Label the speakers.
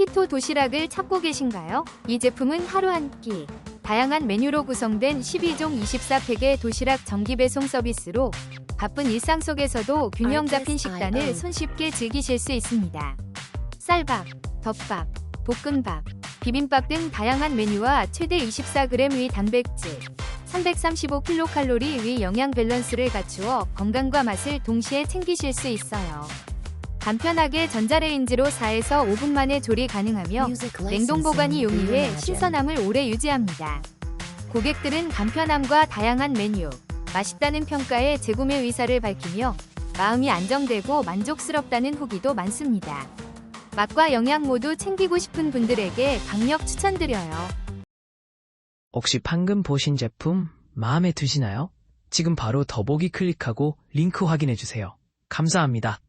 Speaker 1: 키토 도시락을 찾고 계신가요? 이 제품은 하루 한 끼, 다양한 메뉴로 구성된 12종 24팩의 도시락 정기 배송 서비스로 바쁜 일상 속에서도 균형 잡힌 식단을 손쉽게 즐기실 수 있습니다. 쌀밥, 덮밥, 볶음밥, 비빔밥 등 다양한 메뉴와 최대 24g 위 단백질, 335kcal 위 영양 밸런스를 갖추어 건강과 맛을 동시에 챙기실 수 있어요. 간편하게 전자레인지로 4에서 5분 만에 조리 가능하며 냉동 보관이 용이해 신선함을 오래 유지합니다. 고객들은 간편함과 다양한 메뉴, 맛있다는 평가에 재구매 의사를 밝히며 마음이 안정되고 만족스럽다는 후기도 많습니다. 맛과 영양 모두 챙기고 싶은 분들에게 강력 추천드려요.
Speaker 2: 혹시 방금 보신 제품 마음에 드시나요? 지금 바로 더보기 클릭하고 링크 확인해 주세요. 감사합니다.